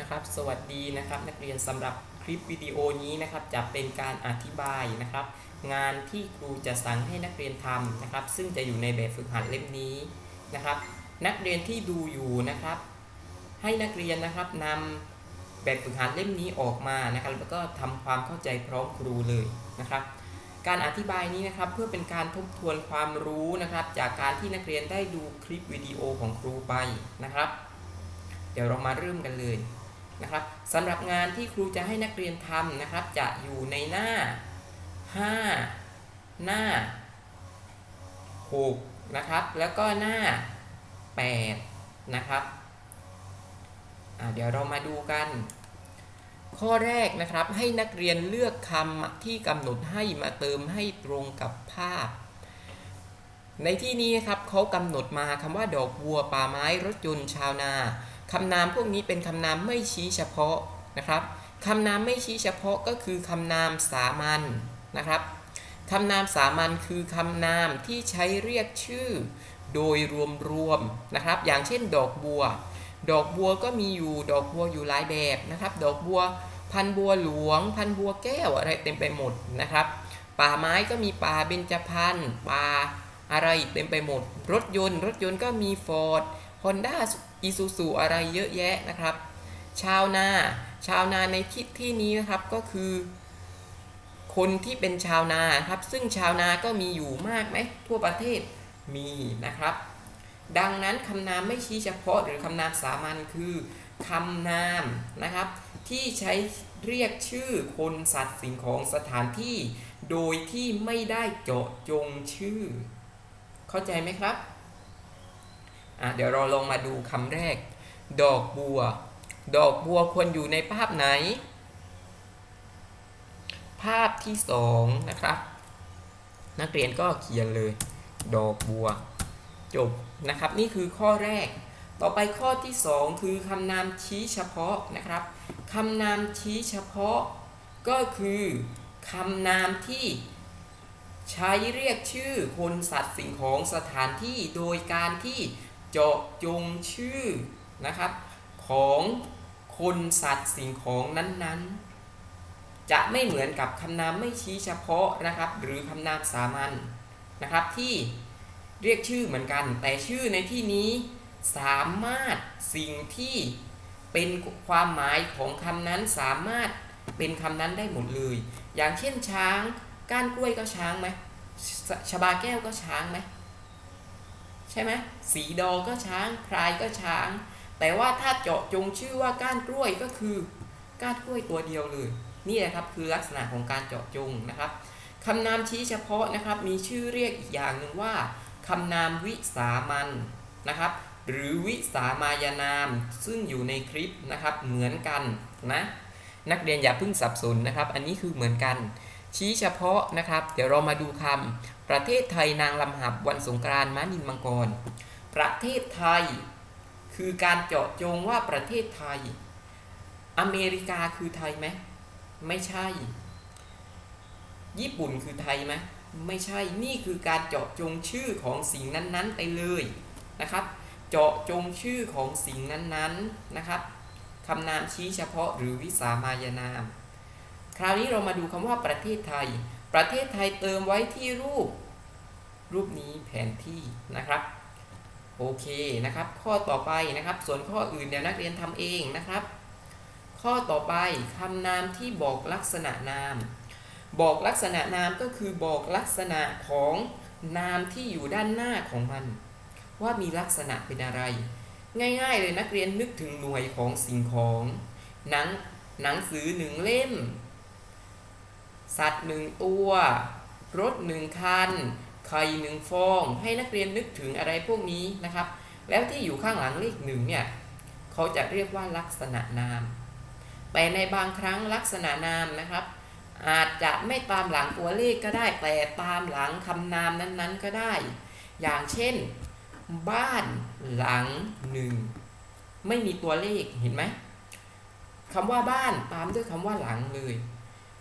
นะครับสวัสดีนะครับนักเรียนสำหรับคลิปวิดีโอนี้นะครับจะเป็นการอธิบายนะครับ งานที่ครูจะสั่งให้นักเรียนทำนะครับ ซึ่งจะอยู่ในแบบฝึกหัดเล่มนี้นะครับ นักเรียนที่ดูอยู่นะครับ ให้นักเรียนนะครับนำแบบฝึกหัดเล่มนี้ออกมานะครับ แล้วก็ทำความเข้าใจพร้อมครูเลยนะครับ การอธิบายนี้นะครับเพื่อเป็นการทบทวนความรู้นะครับ จากการที่นักเรียนได้ดูคลิปวิดีโอของครูไปนะครับ เดี๋ยวเรามาเริ่มกันเลย นะครับสำหรับงานที่ครูจะให้นักเรียนทำนะครับ จะอยู่ในหน้า 5 หน้า 6 นะครับ แล้วก็หน้า 8 นะครับเดี๋ยวเรามาดูกัน ข้อแรกนะครับให้นักเรียนเลือกคำที่กำหนดให้มาเติมให้ตรงกับภาพ ในที่นี้นะครับเขากำหนดมาคำว่าดอกบัวป่าไม้รถยนต์ชาวนา คำนามพวกนี้เป็นคำนามไม่ชี้เฉพาะนะครับคำนามไม่ชี้เฉพาะก็คือคำนามสามัญนะครับคำนามสามัญคือคำนามที่ใช้เรียกชื่อ โดยรวมๆนะครับ อย่างเช่นดอกบัว ดอกบัวก็มีอยู่ดอกบัวอยู่หลายแบบนะครับ ดอกบัวพันบัวหลวง พันบัวแก้วอะไรเต็มไปหมดนะครับ ป่าไม้ก็มีป่าเบญจพรรณป่าอะไรเต็มไปหมด รถยนต์ รถยนต์ก็มีฟอร์ดฮอนด้า อีซูซูอะไรเยอะแยะนะครับ ชาวนา ชาวนาในที่ที่นี้นะครับก็คือ คนที่เป็นชาวนาครับ ซึ่งชาวนาก็มีอยู่มากไหมทั่วประเทศมีนะครับ ดังนั้นคำนามไม่ชี้เฉพาะหรือคำนามสามัญคือคำนามนะครับ ที่ใช้เรียกชื่อคนสัตว์สิ่งของสถานที่ โดยที่ไม่ได้เจาะจงชื่อ เข้าใจไหมครับ อะเดี๋ยวเราลองมาดูคำแรก ดอกบัว ดอกบัวควรอยู่ในภาพไหน ภาพที่สองนะครับ นักเรียนก็เขียนเลย ดอกบัว จบนะครับ นี่คือข้อแรก ต่อไปข้อที่สองคือคำนามชี้เฉพาะนะครับคำนามชี้เฉพาะ ก็คือคำนามที่ใช้เรียกชื่อคนสัตว์สิ่งของสถานที่โดยการที่ เจาะจงชื่อนะครับ ของคนสัตว์สิ่งของนั้นๆ จะไม่เหมือนกับคำนามไม่ชี้เฉพาะนะครับ หรือคำนามสามัญนะครับที่เรียกชื่อเหมือนกัน แต่ชื่อในที่นี้สามารถสิ่งที่เป็นความหมายของคำนั้นสามารถเป็นคำนั้นได้หมดเลย อย่างเช่นช้าง ก้านกล้วยก็ช้างไหมชชบาแก้วก็ช้างไหม ใช่ไหมสีดอก็ช้างพรายก็ช้าง แต่ว่าถ้าเจาะจงชื่อว่าก้านกล้วยก็คือก้านกล้วยตัวเดียวเลย นี่แหละครับคือลักษณะของการเจาะจงนะครับคำนามชี้เฉพาะนะครับมีชื่อเรียกอีกอย่างหนึ่งว่าคำนามวิสามันนะครับหรือวิสามายนามซึ่งอยู่ในคลิปนะครับเหมือนกันนะนักเรียนอย่าเพิ่งสับสนนะครับ อันนี้คือเหมือนกัน ชี้เฉพาะนะครับ เดี๋ยวเรามาดูคำประเทศไทยนางลำหับวันสงกรานต์ม้านินมังกร ประเทศไทย คือการเจาะจงว่าประเทศไทย อเมริกาคือไทยไหมไม่ใช่ ญี่ปุ่นคือไทยไหมไม่ใช่นี่คือการเจาะจงชื่อของสิ่งนั้นๆ ไปเลยนะครับ เจาะจงชื่อของสิ่งนั้นๆนะครับคำนามชี้เฉพาะหรือวิสามายนาม คราวนี้เรามาดูคำว่าประเทศไทย ประเทศไทยเติมไว้ที่รูป รูปนี้แผนที่นะครับโอเคนะครับ ข้อต่อไปนะครับ ส่วนข้ออื่นเดี๋ยวนักเรียนทำเองนะครับ ข้อต่อไปคำนามที่บอกลักษณะนาม บอกลักษณะนามก็คือบอกลักษณะของนามที่อยู่ด้านหน้าของมัน ว่ามีลักษณะเป็นอะไร ง่ายๆเลยนักเรียนนึกถึงหน่วยของสิ่งของ หนังหนังสือหนึ่งเล่ม สัตว์หนึ่งตัว รถหนึ่งคัน ไข่หนึ่งฟอง ให้นักเรียนนึกถึงอะไรพวกนี้นะครับ แล้วที่อยู่ข้างหลังเลขหนึ่งเนี่ย เขาจะเรียกว่าลักษณะนาม แต่ในบางครั้งลักษณะนามนะครับ อาจจะไม่ตามหลังตัวเลขก็ได้ แต่ตามหลังคำนามนั้นๆก็ได้ อย่างเช่น บ้านหลังหนึ่งไม่มีตัวเลขเห็นไหมคำว่าบ้านตามด้วยคำว่าหลังเลย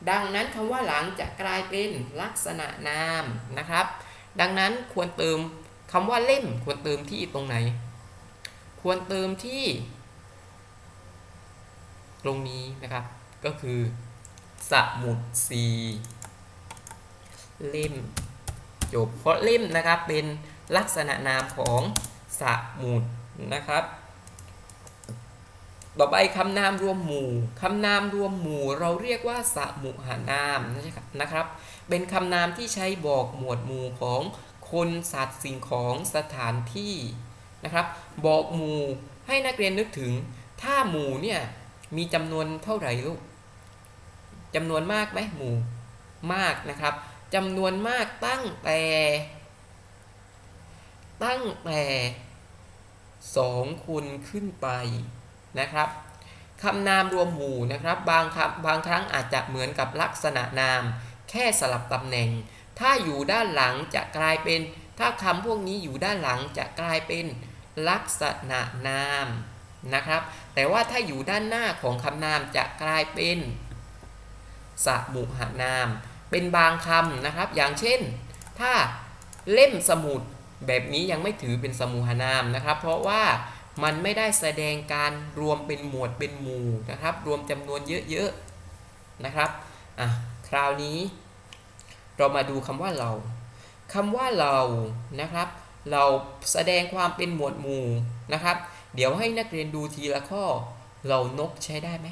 ดังนั้นคำว่าหลังจะกลายเป็นลักษณะนามนะครับ ดังนั้นควรเติมคำว่าเล่มควรเติมที่ตรงไหน ควรเติมที่ ตรงนี้นะครับ ก็คือ สมุดสีเล่มจบเพราะเล่มนะครับเป็นลักษณะนามของสมุดนะครับ ต่อไปคำนามรวมหมู่คำนามรวมหมู่ เราเรียกว่าสมุหานามนะครับ เป็นคำนามที่ใช้บอกหมวดหมู่ของคนสัตว์สิ่งของสถานที่นะครับ บอกหมู่ให้นักเรียนนึกถึง ถ้าหมู่เนี่ยมีจำนวนเท่าไหร่ลูกจำนวนมากไหมหมู่มากนะครับจำนวนมากตั้งแต่ ตั้งแต่สองคนขึ้นไป นะครับคำนามรวมหมู่นะครับบางคำบางครั้งอาจจะเหมือนกับลักษณะนาม แค่สลับตำแหน่ง ถ้าอยู่ด้านหลังจะกลายเป็น ถ้าคำพวกนี้อยู่ด้านหลังจะกลายเป็นลักษณะนามนะครับแต่ว่าถ้าอยู่ด้านหน้าของคำนามจะกลายเป็นสมุหนาม เป็นบางคำนะครับ อย่างเช่น ถ้าเล่มสมุดแบบนี้ยังไม่ถือเป็นสมุหนามนะครับ เพราะว่า มันไม่ได้แสดงการรวมเป็นหมวดเป็นหมู่นะครับ รวมจำนวนเยอะๆนะครับอะคราวนี้ เรามาดูคำว่าเราคำว่าเรานะครับ เราแสดงความเป็นหมวดหมู่นะครับ เดี๋ยวให้นักเรียนดูทีละข้อ เรานกใช้ได้ไหม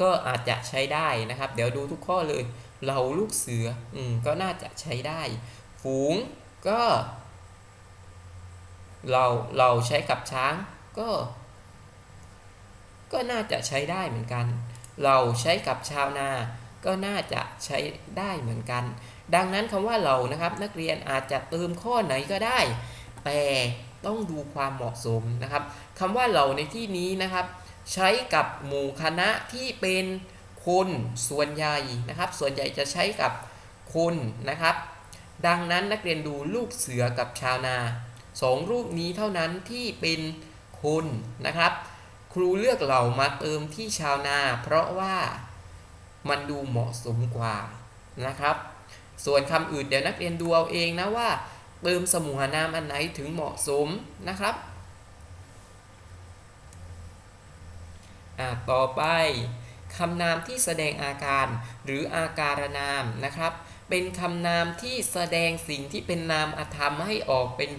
ก็อาจจะใช้ได้นะครับ เดี๋ยวดูทุกข้อเลย เราลูกเสืออืมก็น่าจะใช้ได้ ฝูงก็ เราเราใช้กับช้างก็ ก็น่าจะใช้ได้เหมือนกัน เราใช้กับชาวนา ก็น่าจะใช้ได้เหมือนกัน ดังนั้นคำว่าเรานะครับ นักเรียนอาจจะเติมข้อไหนก็ได้ แต่ต้องดูความเหมาะสมนะครับคำว่าเราในที่นี้นะครับ ใช้กับหมู่คณะที่เป็นคนส่วนใหญ่นะครับ ส่วนใหญ่จะใช้กับคนนะครับ ดังนั้นนักเรียนดูลูกเสือกับชาวนา สองรูปนี้เท่านั้นที่เป็นคนนะครับ ครูเลือกเหล่ามาเติมที่ชาวนา เพราะว่ามันดูเหมาะสมกว่านะครับ ส่วนคำอื่นเดี๋ยวนักเรียนดูเอาเองนะว่า เติมสมุหนามอันไหนถึงเหมาะสมนะครับอ่าต่อไปคำนามที่แสดงอาการหรืออาการนามนะครับ เป็นคำนามที่แสดงสิ่งที่เป็นนามธรรมให้ออกเป็น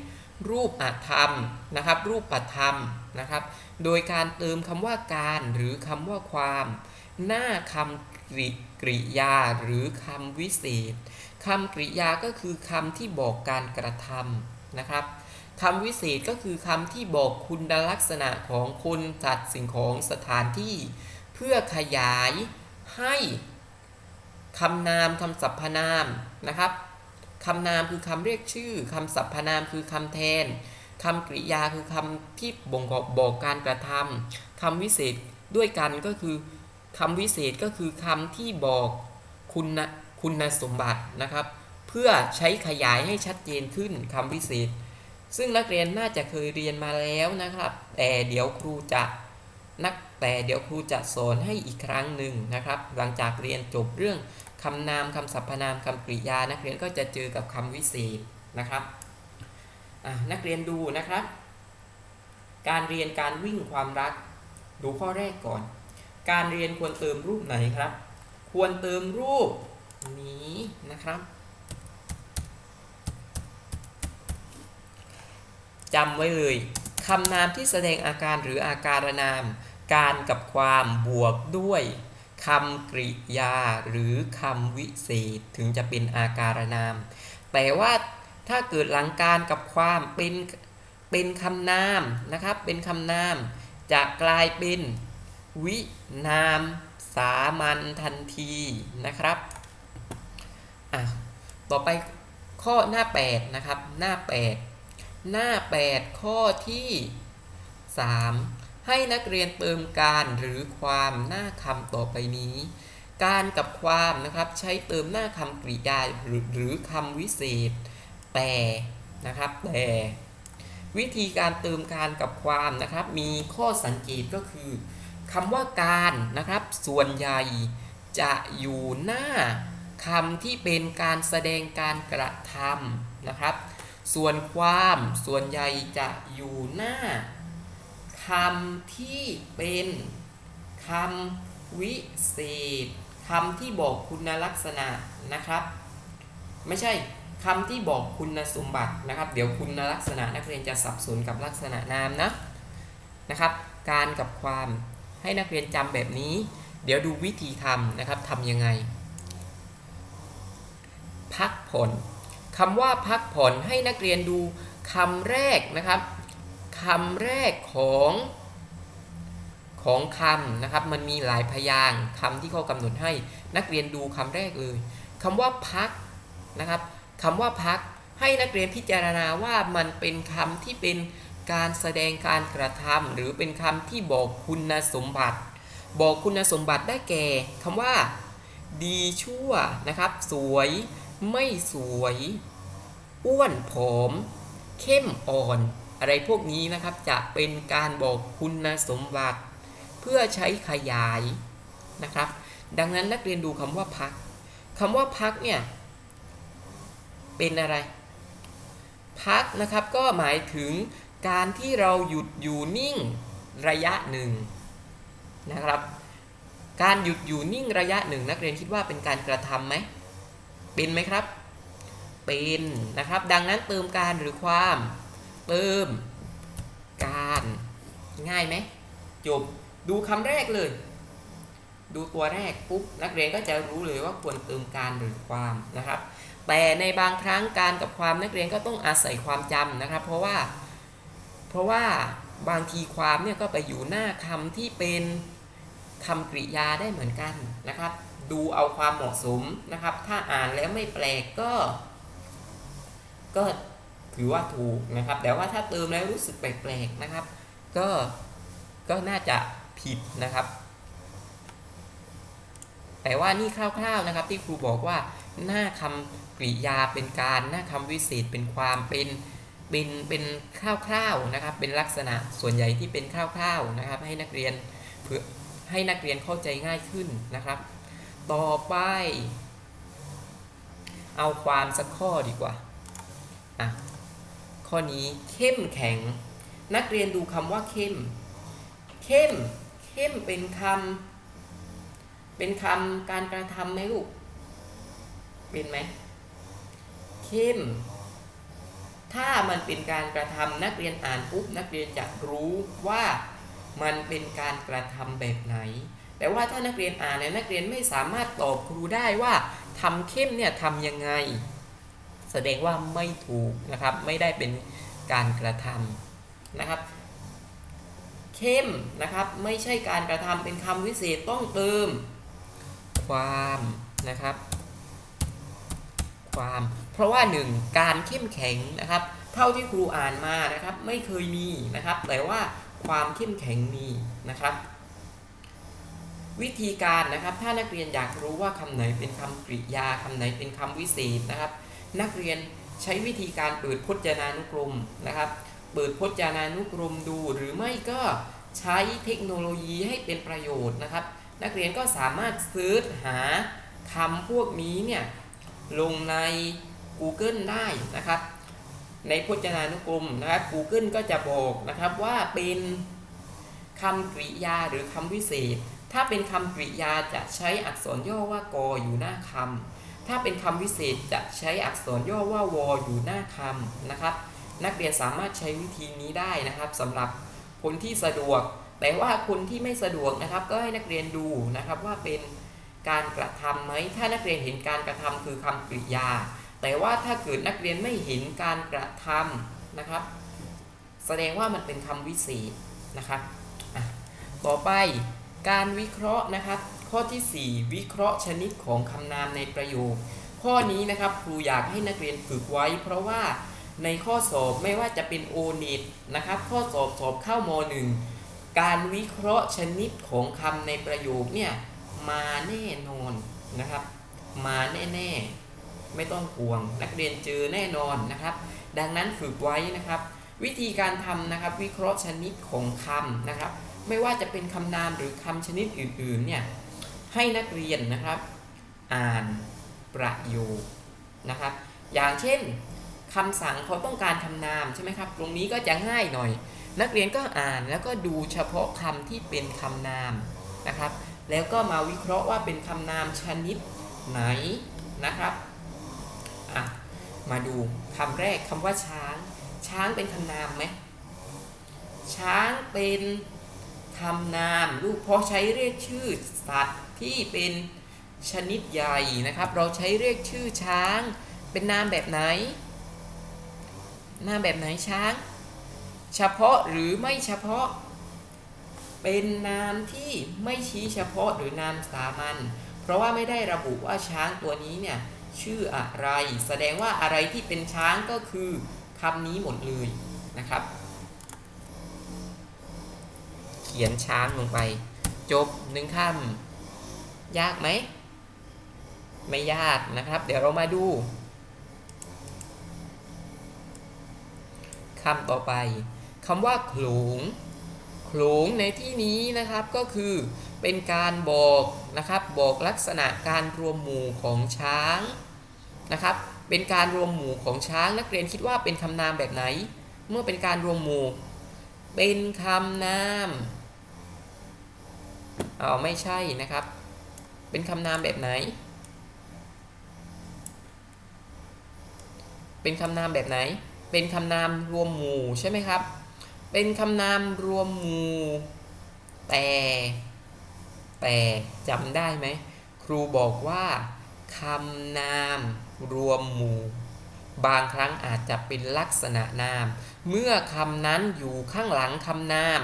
รูปธรรมนะครับ รูปธรรมนะครับ โดยการเติมคำว่าการหรือคำว่าความ หน้าคำกริกริยาหรือคำวิเศษคำกริยาก็คือคำที่บอกการกระทำนะครับคำวิเศษก็คือคำที่บอกคุณลักษณะของคนสัตว์สิ่งของสถานที่ เพื่อขยายให้คำนามคำสรรพนามนะครับ คำนามคือคำเรียกชื่อคำสรรพนามคือคำแทนคำกริยาคือคำที่บ่งบอกบอกการกระทำคำวิเศษด้วยกันก็คือคำวิเศษก็คือคำที่บอกคุณคุณสมบัตินะครับ เพื่อใช้ขยายให้ชัดเจนขึ้นคำวิเศษ ซึ่งนักเรียนน่าจะเคยเรียนมาแล้วนะครับ แต่เดี๋ยวครูจะนักแต่เดี๋ยวครูจะสอนให้อีกครั้งหนึ่งนะครับ หลังจากเรียนจบเรื่อง คำนามคำสรรพนามคำกริยา นักเรียนก็จะเจอกับคำวิเศษนะครับนักเรียนดูนะครับ การเรียนการวิ่งความรัก ดูข้อแรกก่อน การเรียนควรเติมรูปไหนครับ ควรเติมรูปนี้นะครับจำไว้เลยคำนามที่แสดงอาการหรืออาการนาม การกับความบวกด้วย คำกริยาหรือคำวิเศษถึงจะเป็นอาการนาม แต่ว่าถ้าเกิดหลังการกับความเป็นเป็นคำนามนะครับ เป็นคำนาม จะกลายเป็นวินามสามัญทันทีนะครับอะต่อไปข้อหน้า 8 นะครับ หน้า 8 หน้า 8 ข้อที่ 3 ให้นักเรียนเติมการหรือความหน้าคำต่อไปนี้ การกับความนะครับใช้เติมหน้าคำกริยาหรือหรือคำวิเศษ แต่นะครับแต่วิธีการเติมการกับความนะครับ มีข้อสังเกตก็คือคำว่าการนะครับ ส่วนใหญ่จะอยู่หน้าคำที่เป็นการแสดงการกระทำนะครับ ส่วนความส่วนใหญ่จะอยู่หน้า คำที่เป็นคำวิเศษคำที่บอกคุณลักษณะนะครับ ไม่ใช่คำที่บอกคุณสมบัตินะครับ เดี๋ยวคุณลักษณะนักเรียนจะสับสนกับลักษณะนามนะนะครับ การกับความให้นักเรียนจำแบบนี้ เดี๋ยวดูวิธีทำนะครับทำยังไง พักผ่อนคำว่าพักผ่อนให้นักเรียนดูคำแรกนะครับ คำแรกของของคำนะครับ มันมีหลายพยางค์คำที่เขากำหนดให้นักเรียนดูคำแรกเลยคำว่าพักนะครับคำว่าพักให้นักเรียนพิจารณาว่ามันเป็นคำที่เป็นการแสดงการกระทำหรือเป็นคำที่บอกคุณสมบัติ บอกคุณสมบัติได้แก่คำว่า ดีชั่วนะครับ สวย ไม่สวย อ้วนผอม เข้มอ่อน อะไรพวกนี้นะครับจะเป็นการบอกคุณสมบัติ เพื่อใช้ขยายนะครับ ดังนั้นนักเรียนดูคำว่าพักคำว่าพักเนี่ยเป็นอะไร พักนะครับก็หมายถึงการที่เราหยุดอยู่นิ่งระยะหนึ่งนะครับ การหยุดอยู่นิ่งระยะหนึ่งนักเรียนคิดว่าเป็นการกระทำไหมเป็นไหมครับ เป็นนะครับ ดังนั้นเติมการหรือความ เติม การง่ายไหมจบดูคำแรกเลย ดูตัวแรกปุ๊บนักเรียนก็จะรู้เลยว่าควรเติมการหรือความนะครับ แต่ในบางครั้งการกับความนักเรียนก็ต้องอาศัยความจำนะครับ เพราะว่า เพราะว่าบางทีความเนี่ยก็ไปอยู่หน้าคำที่เป็นคำกริยาได้เหมือนกันนะครับ ดูเอาความเหมาะสมนะครับ ถ้าอ่านแล้วไม่แปลกก็ ก็ ถือว่าถูกนะครับ แต่ว่าถ้าเติมแล้วรู้สึกแปลกๆนะครับ ก็ก็น่าจะผิดนะครับ แต่ว่านี่คร่าวๆนะครับ ที่ครูบอกว่าหน้าคำกริยาเป็นการหน้าคำวิเศษเป็นความเป็นเป็นเป็นคร่าวๆนะครับ เป็นลักษณะส่วนใหญ่ที่เป็นคร่าวๆนะครับ ให้นักเรียนเพื่อให้นักเรียนเข้าใจง่ายขึ้นนะครับ ต่อไป เอาความสักข้อดีกว่าอะ ข้อนี้เข้มแข็ง นักเรียนดูคำว่าเข้ม เข้ม เข้มเป็นคำเป็นคำการกระทำไหมลูก เป็นไหม เข้ม ถ้ามันเป็นการกระทำนักเรียนอ่านปุ๊บนักเรียนจะรู้ว่ามันเป็นการกระทำแบบไหน แต่ว่าถ้านักเรียนอ่านเนี่ยนักเรียนไม่สามารถตอบครูได้ว่าทำเข้มเนี่ยทำยังไง สดงว่าไม่ถูกนะครับ ไม่ได้เป็นการกระทำนะครับ เข้มนะครับไม่ใช่การกระทำเป็นคำวิเศษต้องเติม ความนะครับ ความ เพราะว่าหนึ่งการเข้มแข็งนะครับ เท่าที่ครูอ่านมานะครับ ไม่เคยมีนะครับ แต่ว่าความเข้มแข็งมีนะครับวิธีการนะครับ ถ้านักเรียนอยากรู้ว่าคำไหนเป็นคำกริยาคำไหนเป็นคำวิเศษนะครับ นักเรียนใช้วิธีการเปิดพจนานุกรมนะครับ เปิดพจนานุกรมดู หรือไม่ก็ใช้เทคโนโลยีให้เป็นประโยชน์นะครับ นักเรียนก็สามารถเซิร์ชหาคำพวกนี้เนี่ยลงใน Google ได้นะครับ ในพจนานุกรมนะครับ Google ก็จะบอกนะครับว่าเป็นคำกริยาหรือคำวิเศษ ถ้าเป็นคำกริยาจะใช้อักษรย่อว่ากออยู่หน้าคำ ถ้าเป็นคำวิเศษจะใช้อักษรย่อว่าวออยู่หน้าคำนะครับ นักเรียนสามารถใช้วิธีนี้ได้นะครับสำหรับคนที่สะดวก แต่ว่าคนที่ไม่สะดวกนะครับ ก็ให้นักเรียนดูนะครับว่าเป็นการกระทำไหมถ้านักเรียนเห็นการกระทำคือคำกริยา แต่ว่าถ้าเกิดนักเรียนไม่เห็นการกระทำนะครับ แสดงว่ามันเป็นคำวิเศษนะครับต่อไปการวิเคราะห์นะครับ ข้อทีสี่ 4 วิเคราะห์ชนิดของคำนามในประโยค ข้อนี้นะครับครูอยากให้นักเรียนฝึกไว้ เพราะว่าในข้อสอบไม่ว่าจะเป็นโอน็ตนะครับข้อสอบสอบเข้ามหนึ่งการวิเคราะห์ชนิดของคำในประโยคเนี่ยมาแน่นอนนะครับ มาแน่ๆ ไม่ต้องห่วง นักเรียนเจอแน่นอนนะครับ ดังนั้นฝึกไว้นะครับ วิธีการทำนะครับวิเคราะห์ชนิดของคำนะครับ ไม่ว่าจะเป็นคำนามหรือคำชนิดอื่นๆเนี่ย ให้นักเรียนนะครับ อ่านประโยคนะครับ อย่างเช่นคำสั่งเขาต้องการคำนามใช่ไหมครับ ตรงนี้ก็จะง่ายหน่อย นักเรียนก็อ่านแล้วก็ดูเฉพาะคำที่เป็นคำนามนะครับ แล้วก็มาวิเคราะห์ว่าเป็นคำนามชนิดไหนนะครับอะมาดูคำแรกคำว่าช้าง ช้างเป็นคำนามไหมช้างเป็น คำนามลูกเพราะใช้เรียกชื่อสัตว์ที่เป็นชนิดใหญ่นะครับ เราใช้เรียกชื่อช้าง เป็นนามแบบไหน นามแบบไหนช้าง เฉพาะหรือไม่เฉพาะ เป็นนามที่ไม่ชี้เฉพาะหรือนามสามัญเพราะว่าไม่ได้ระบุว่าช้างตัวนี้เนี่ยชื่ออะไร แสดงว่าอะไรที่เป็นช้างก็คือคำนี้หมดเลยนะครับ ขียนช้างลงไป จบหนึ่งคำยากไหม ไม่ยากนะครับ เดี๋ยวเรามาดูคำต่อไปคำว่าโขลงโขลงในที่นี้นะครับก็คือเป็นการบอกนะครับบอกลักษณะการรวมหมู่ของช้างนะครับ เป็นการรวมหมู่ของช้างนักเรียนคิดว่าเป็นคำนามแบบไหน เมื่อเป็นการรวมหมู่ เป็นคำนาม เอาไม่ใช่นะครับ เป็นคำนามแบบไหน เป็นคำนามแบบไหน เป็นคำนามรวมหมู่ใช่ไหมครับ เป็นคำนามรวมหมู่ แต่ แต่จำได้ไหม ครูบอกว่าคำนามรวมหมู่ บางครั้งอาจจะเป็นลักษณะนาม เมื่อคำนั้นอยู่ข้างหลังคำนาม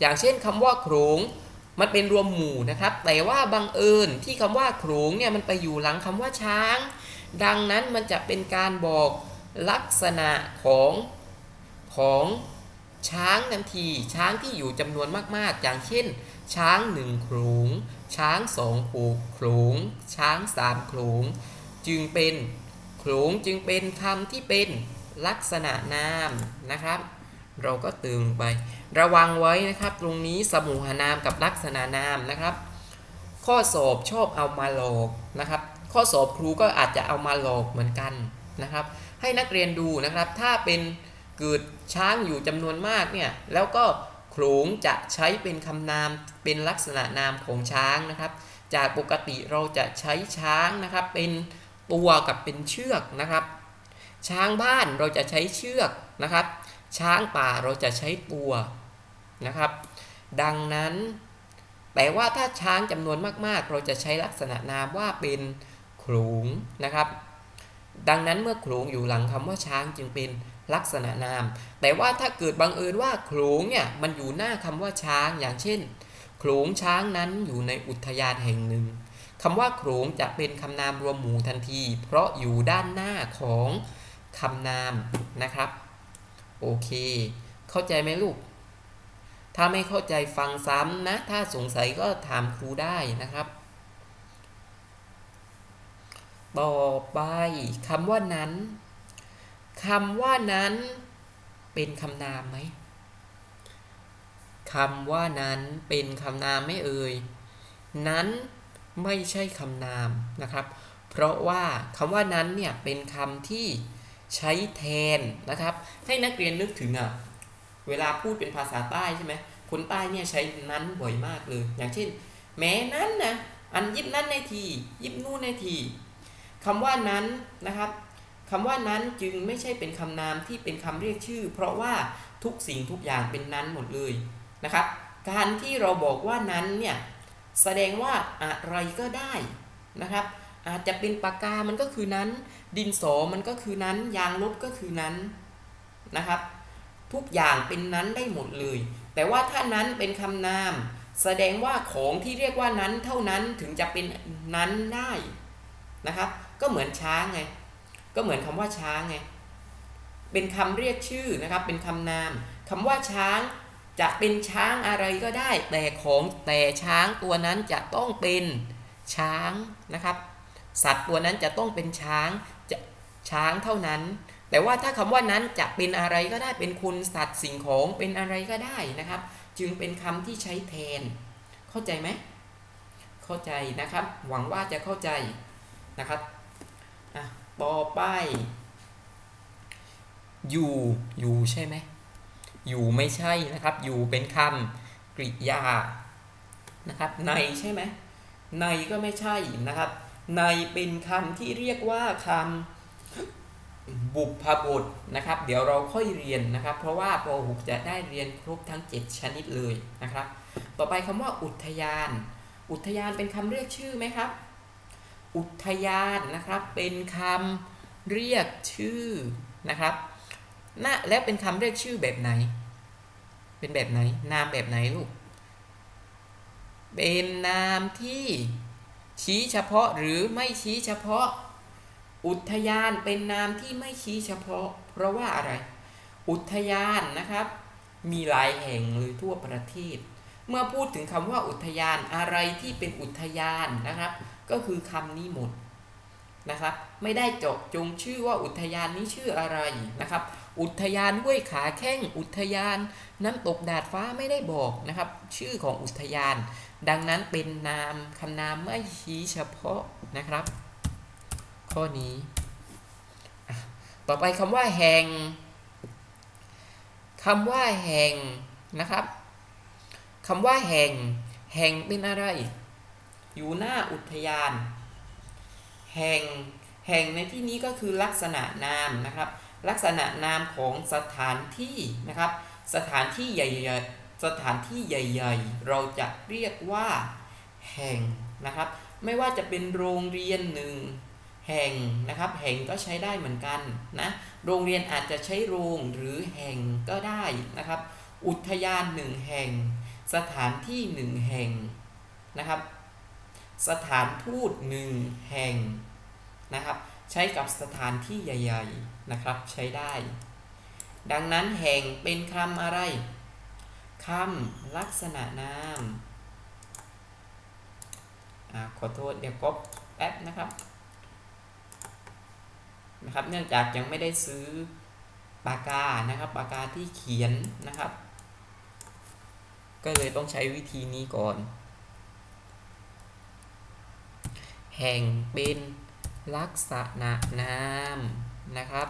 อย่างเช่นคำว่าโขลง มันเป็นรวมหมู่นะครับ แต่ว่าบังเอิญที่คำว่าโขลงเนี่ยมันไปอยู่หลังคำว่าช้าง ดังนั้นมันจะเป็นการบอกลักษณะของของช้างทันที ช้างที่อยู่จำนวนมากๆ อย่างเช่น ช้างหนึ่งโขลงช้างสองโขลงช้างสามโขลงจึงเป็นโขลงจึงเป็นคำที่เป็นลักษณะนามนะครับ เราก็ติมไป ระวังไว้นะครับ ตรงนี้สมุหนามกับลักษณะนามนะครับ ข้อสอบชอบเอามาหลอกนะครับ ข้อสอบครูก็อาจจะเอามาหลอกเหมือนกันนะครับ ให้นักเรียนดูนะครับ ถ้าเป็นเกิดช้างอยู่จำนวนมากเนี่ย แล้วก็โขลงจะใช้เป็นคำนามเป็นลักษณะนามของช้างนะครับ จากปกติเราจะใช้ช้างนะครับ เป็นตัวกับเป็นเชือกนะครับ ช้างบ้านเราจะใช้เชือกนะครับ ช้างป่าเราจะใช้ตัวนะครับ ดังนั้น แต่ว่าถ้าช้างจำนวนมากๆ เราจะใช้ลักษณะนามว่าเป็นโขลงนะครับ ดังนั้นเมื่อโขลงอยู่หลังคำว่าช้างจึงเป็นลักษณะนาม แต่ว่าถ้าเกิดบังเอิญว่าโขลงเนี่ยมันอยู่หน้าคำว่าช้างอย่างเช่นโขลงช้างนั้นอยู่ในอุทยานแห่งหนึ่งคำว่าโขลงจะเป็นคำนามรวมหมู่ทันที เพราะอยู่ด้านหน้าของคำนามนะครับ โอเค เข้าใจไหมลูก ถ้าไม่เข้าใจฟังซ้ำนะ ถ้าสงสัยก็ถามครูได้นะครับ ต่อไปคำว่านั้นคำว่านั้นเป็นคำนามไหมคำว่านั้นเป็นคำนามไม่เอ่ย นั้นไม่ใช่คำนามนะครับ เพราะว่าคำว่านั้นเนี่ยเป็นคำที่ ใช้แทนนะครับ ให้นักเรียนนึกถึงอะเวลาพูดเป็นภาษาใต้ใช่ไหมคนใต้เนี่ยใช้นั้นบ่อยมากเลย อย่างเช่น แม้นั้นนะอันยิบนั้นในที ยิบนู่นในทีคำว่านั้นนะครับคำว่านั้นจึงไม่ใช่เป็นคำนามที่เป็นคำเรียกชื่อ เพราะว่าทุกสิ่งทุกอย่างเป็นนั้นหมดเลยนะครับ การที่เราบอกว่านั้นเนี่ยแสดงว่าอะไรก็ได้นะครับ อาจจะเป็นปากกา มันก็คือนั้น ดินสอมันก็คือนั้น ยางลบก็คือนั้นนะครับ ทุกอย่างเป็นนั้นได้หมดเลย แต่ว่าถ้านั้นเป็นคำนาม แสดงว่าของที่เรียกว่านั้นเท่านั้นถึงจะเป็นนั้นได้นะครับ ก็เหมือนช้างไง ก็เหมือนคำว่าช้างไง เป็นคำเรียกชื่อนะครับ เป็นคำนามคำว่าช้างจะเป็นช้างอะไรก็ได้ แต่ของแต่ช้างตัวนั้นจะต้องเป็นช้างนะครับ สัตว์ตัวนั้นจะต้องเป็นช้างจะช้างเท่านั้น แต่ว่าถ้าคำว่านั้นจะเป็นอะไรก็ได้เป็นคนสัตว์สิ่งของเป็นอะไรก็ได้นะครับ จึงเป็นคำที่ใช้แทน เข้าใจไหมเข้าใจนะครับ หวังว่าจะเข้าใจนะครับอะต่อไปอยู่อยู่ใช่ไหมอยู่ไม่ใช่นะครับ อยู่เป็นคำกริยานะครับในใช่ไหมในก็ไม่ใช่นะครับ ในเป็นคำที่เรียกว่าคำบุพบทนะครับ เดี๋ยวเราค่อยเรียนนะครับ เพราะว่าป .6 จะได้เรียนครบทั้ง 7 ชนิดเลยนะครับ ต่อไปคำว่าอุทยาน อุทยานเป็นคำเรียกชื่อไหมครับ อุทยานนะครับเป็นคำเรียกชื่อนะครับนะและเป็นคำเรียกชื่อแบบไหน เป็นแบบไหน นามแบบไหนลูก เป็นนามที่ ชี้เฉพาะหรือไม่ชี้เฉพาะ อุทยานเป็นนามที่ไม่ชี้เฉพาะ เพราะว่าอะไร อุทยานนะครับ มีหลายแห่งเลยทั่วประเทศ เมื่อพูดถึงคำว่าอุทยานอะไรที่เป็นอุทยานนะครับ ก็คือคำนี้หมดนะครับ ไม่ได้เจาะจงชื่อว่าอุทยานนี้ชื่ออะไรนะครับ อุทยานห้วยขาแข้งอุทยาน น้ำตกดาดฟ้าไม่ได้บอกนะครับ ชื่อของอุทยาน ดังนั้นเป็นนามคำนามไม่ชี้เฉพาะนะครับ ข้อนี้ ต่อไปคำว่าแห่งคำว่าแห่งนะครับคำว่าแห่ง แห่งเป็นอะไร อยู่หน้าอุทยาน แห่ง แห่งในที่นี้ก็คือลักษณะนามนะครับ ลักษณะนามของสถานที่นะครับ สถานที่ใหญ่ สถานที่ใหญ่ ๆ เราจะเรียกว่าแห่งนะครับ ไม่ว่าจะเป็นโรงเรียนหนึ่งแห่งนะครับ แห่งก็ใช้ได้เหมือนกันนะโรงเรียนอาจจะใช้โรงหรือแห่งก็ได้นะครับ อุทยานหนึ่งแห่ง สถานที่หนึ่งแห่งนะครับ สถานทูตหนึ่งแห่งนะครับ ใช้กับสถานที่ใหญ่ ๆนะครับใช้ได้ ดังนั้นแห่งเป็นคำอะไร คำลักษณะนามอขอโทษเดี๋ยวก๊อปแป๊บนะครับนะครับเนื่องจากยังไม่ได้ซื้อปากกานะครับปากกาที่เขียนนะครับ ก็เลยต้องใช้วิธีนี้ก่อน แห่งเป็นลักษณะนามนะครับ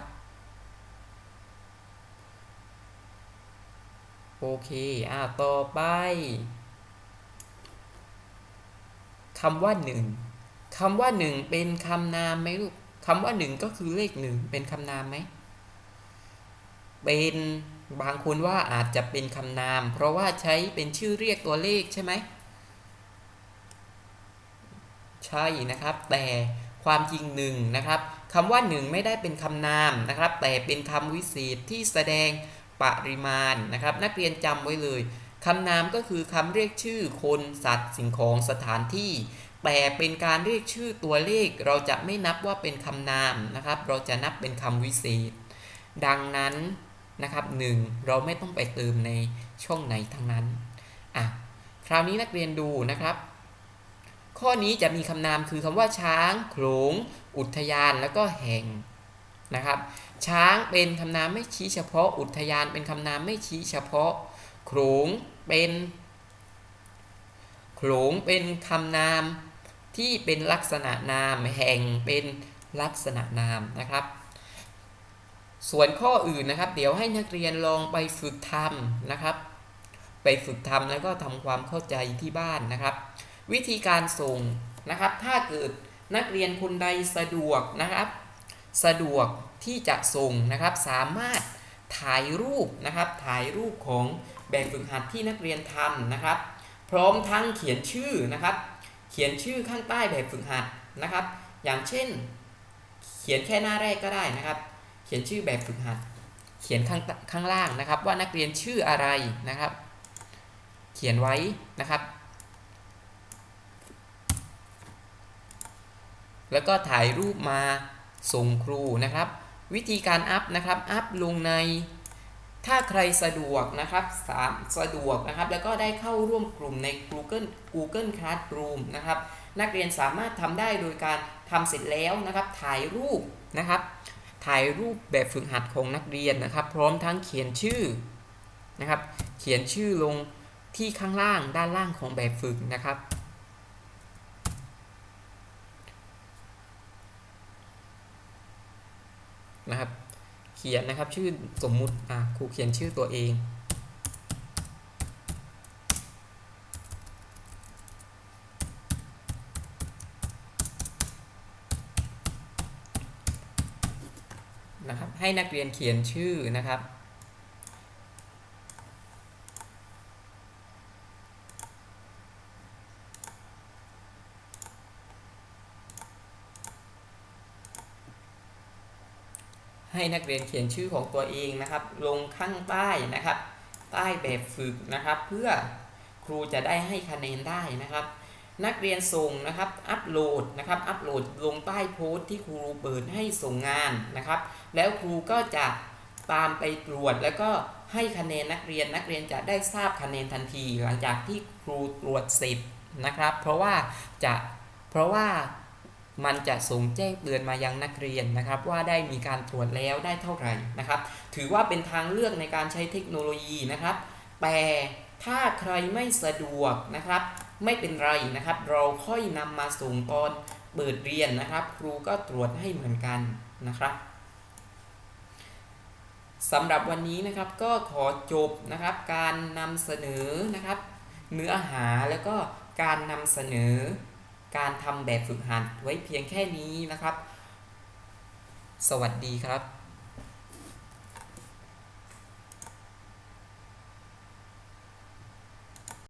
โอเค อ่าต่อไปคำว่าหนึ่งคำว่าหนึ่งเป็นคำนามไหมลูกคำว่าหนึ่งก็คือเลขหนึ่งเป็นคำนามไหม เป็นบางคนว่าอาจจะเป็นคำนาม เพราะว่าใช้เป็นชื่อเรียกตัวเลขใช่ไหม ใช่นะครับ แต่ความจริงหนึ่งนะครับคำว่าหนึ่งไม่ได้เป็นคำนามนะครับ แต่เป็นคำวิเศษที่แสดง ปริมาณนะครับ นักเรียนจำไว้เลยคำนามก็คือคำเรียกชื่อคนสัตว์สิ่งของสถานที่ แต่เป็นการเรียกชื่อตัวเลข เราจะไม่นับว่าเป็นคำนามนะครับ เราจะนับเป็นคำวิเศษ ดังนั้นนะครับหนึ่งเราไม่ต้องไปเติมในช่องไหนทั้งนั้นอะคราวนี้นักเรียนดูนะครับ ข้อนี้จะมีคำนามคือคำว่าช้างโขลงอุทยานแล้วก็แห่ง นะครับ ช้างเป็นคำนามไม่ชี้เฉพาะ อุทยานเป็นคำนามไม่ชี้เฉพาะโขลงเป็นโขลงเป็นคำนามที่เป็นลักษณะนามแห่งเป็นลักษณะนามนะครับ ส่วนข้ออื่นนะครับ เดี๋ยวให้นักเรียนลองไปฝึกทำนะครับ ไปฝึกทำแล้วก็ทำความเข้าใจที่บ้านนะครับ วิธีการส่งนะครับ ถ้าเกิดนักเรียนคนใดสะดวกนะครับ สะดวกที่จะส่งนะครับสามารถถ่ายรูปนะครับถ่ายรูปของแบบฝึกหัดที่นักเรียนทำนะครับ พร้อมทั้งเขียนชื่อนะครับ เขียนชื่อข้างใต้แบบฝึกหัดนะครับ อย่างเช่น เขียนแค่หน้าแรกก็ได้นะครับ เขียนชื่อแบบฝึกหัด เขียนข้างข้างล่างนะครับ ว่านักเรียนชื่ออะไรนะครับ เขียนไว้นะครับ แล้วก็ถ่ายรูปมา ส่งครูนะครับ วิธีการอัพนะครับ อัพลงใน ถ้าใครสะดวกนะครับสามสะดวกนะครับ แล้วก็ได้เข้าร่วมกลุ่มใน Google Google Classroom นะครับ นักเรียนสามารถทำได้โดยการทำเสร็จแล้วนะครับ ถ่ายรูปนะครับ ถ่ายรูปแบบฝึกหัดของนักเรียนนะครับ พร้อมทั้งเขียนชื่อนะครับ เขียนชื่อลงที่ข้างล่างด้านล่างของแบบฝึกนะครับ นะครับ เขียนนะครับชื่อสมมุติอะครูเขียนชื่อตัวเองนะครับให้นักเรียนเขียนชื่อนะครับ ให้นักเรียนเขียนชื่อของตัวเองนะครับ ลงข้างใต้นะครับ ใต้แบบฝึกนะครับ เพื่อครูจะได้ให้คะแนนได้นะครับ นักเรียนส่งนะครับ อัปโหลดนะครับ อัปโหลดลงใต้โพสต์ที่ครูเปิดให้ส่งงานนะครับ แล้วครูก็จะตามไปตรวจแล้วก็ให้คะแนนนักเรียนนักเรียนจะได้ทราบคะแนนทันที หลังจากที่ครูตรวจเสร็จนะครับ เพราะว่าจะเพราะว่า มันจะส่งแจ้งเตือนมายังนักเรียนนะครับ ว่าได้มีการตรวจแล้วได้เท่าไหร่นะครับ ถือว่าเป็นทางเลือกในการใช้เทคโนโลยีนะครับ แต่ถ้าใครไม่สะดวกนะครับ ไม่เป็นไรนะครับ เราค่อยนำมาส่งตอนเปิดเรียนนะครับ ครูก็ตรวจให้เหมือนกันนะครับสำหรับวันนี้นะครับก็ขอจบนะครับการนำเสนอนะครับ เนื้อหาแล้วก็การนำเสนอ การทำแบบฝึกหัดไว้เพียงแค่นี้นะครับ สวัสดีครับ